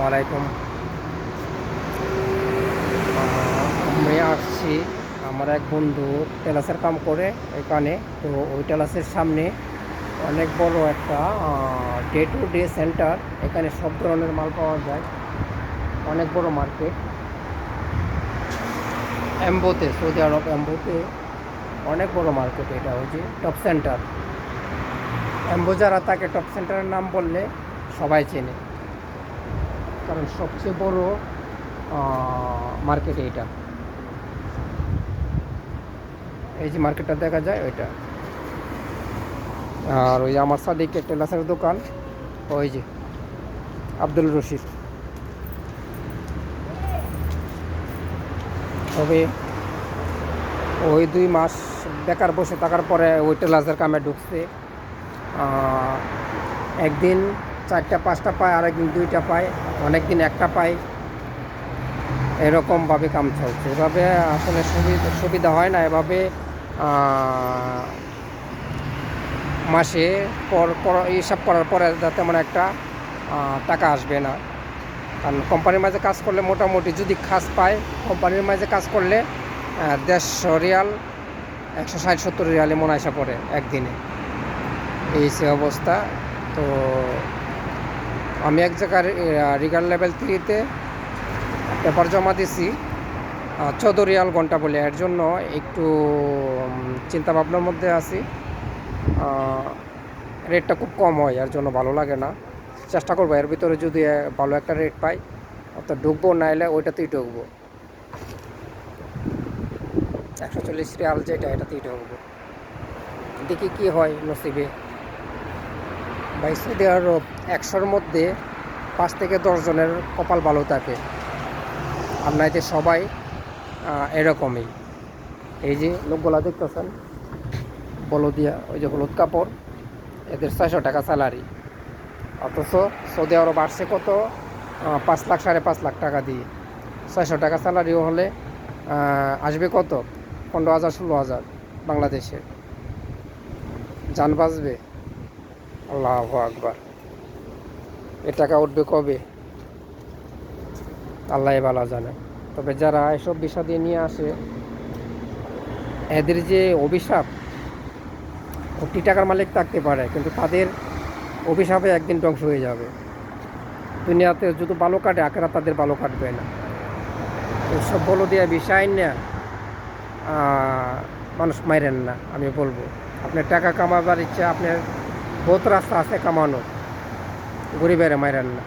আসসালামু আলাইকুম। আমি আসছি আমার এক বন্ধু টেলাসের কাম করে এখানে। তো ওই টেলাসের সামনে অনেক বড় একটা ডে টু ডে সেন্টার এখানে সব ধরনের মাল পাওয়া যায়। অনেক বড় মার্কেট অ্যাম্বোতে সৌদি আরব অ্যাম্বোতে অনেক বড় মার্কেট এটা হচ্ছে টপ সেন্টার এম্বো যারা তাকে টপ সেন্টারের নাম বললে সবাই চেনে। কারণ সবচেয়ে বড় মার্কেট এইটা এই যে মার্কেটটা দেখা যায় ওইটা। আর ওই আমার সাদিকের টেলাসের দোকান, ওই যে আব্দুল রশিদ। তবে ওই দুই মাস বেকার বসে থাকার পরে ওই টেলাসের কামে ঢুকছে। একদিন চারটা, পাঁচটা পায়, আরেকদিন দুইটা পায়। অনেক দিন একটা পায় এরকমভাবে কাম চলছে। এভাবে আসলে সুবিধা সুবিধা হয় না। এভাবে মাসে পর পর, হিসাব করার পরে তেমন একটা টাকা আসবে না। কারণ কোম্পানির মাঝে কাজ করলে মোটামুটি যদি খাস পায়, কোম্পানির মাঝে কাজ করলে দেড়শো রিয়াল, একশো ষাট, সত্তর রিয়ালে মনে আসা পড়ে একদিনে। এই সে অবস্থা। তো আমি এক জায়গার রিগাল লেভেল থ্রিতে পেপার জমা দিছি। চোদ্দ রিয়াল ঘণ্টা বলে, এর জন্য একটু চিন্তা ভাবনার মধ্যে আছি। রেটটা খুব কম হয়, এর জন্য ভালো লাগে না। চেষ্টা করব, এর ভিতরে যদি ভালো একটা রেট পাই তো ঢুকবো, নাইলে ওইটাতেই ঢুকবো। একশো চল্লিশ রিয়াল যেটা, এটাতেই ঢুকবো। দেখি কি হয়, নসিবে। ভাই সৌদি আরব একশোর মধ্যে পাঁচ থেকে দশ জনের কপাল ভালো থাকে। আর নাইতে সবাই এরকমই। এই যে লোকগুলা দেখতেছেন, বলদিয়া, ওই যে হলুদ কাপড়, এদের ছয়শো টাকা স্যালারি অথচ সৌদি আরব আসছে কত? পাঁচ লাখ, সাড়ে পাঁচ লাখ টাকা দিয়ে। ছয়শো টাকা স্যালারিও হলে আসবে কত? পনেরো হাজার, ষোলো হাজার বাংলাদেশে। যান বাঁচবে। আল্লাহ আকবার। এ টাকা উঠবে কবে? আল্লাহ ভালো জানে। তবে যারা এসব বিষয় দিয়ে নিয়ে আসে, এদের যে অভিশাপ, কোটি টাকার মালিক থাকতে পারে, কিন্তু তাদের অভিশাপে একদিন ধ্বংস হয়ে যাবে। দুনিয়াতে যদি ভালো কাটে আকেরা তাদের ভালো কাটবে না। এইসব বলো দিয়ে বিষয় না মানুষ মাইরেন না, আমি বলব। আপনার টাকা কামাবার ইচ্ছা, আপনার বহুত রাস্তা আছে কামানো। গরিবের মাইরেন না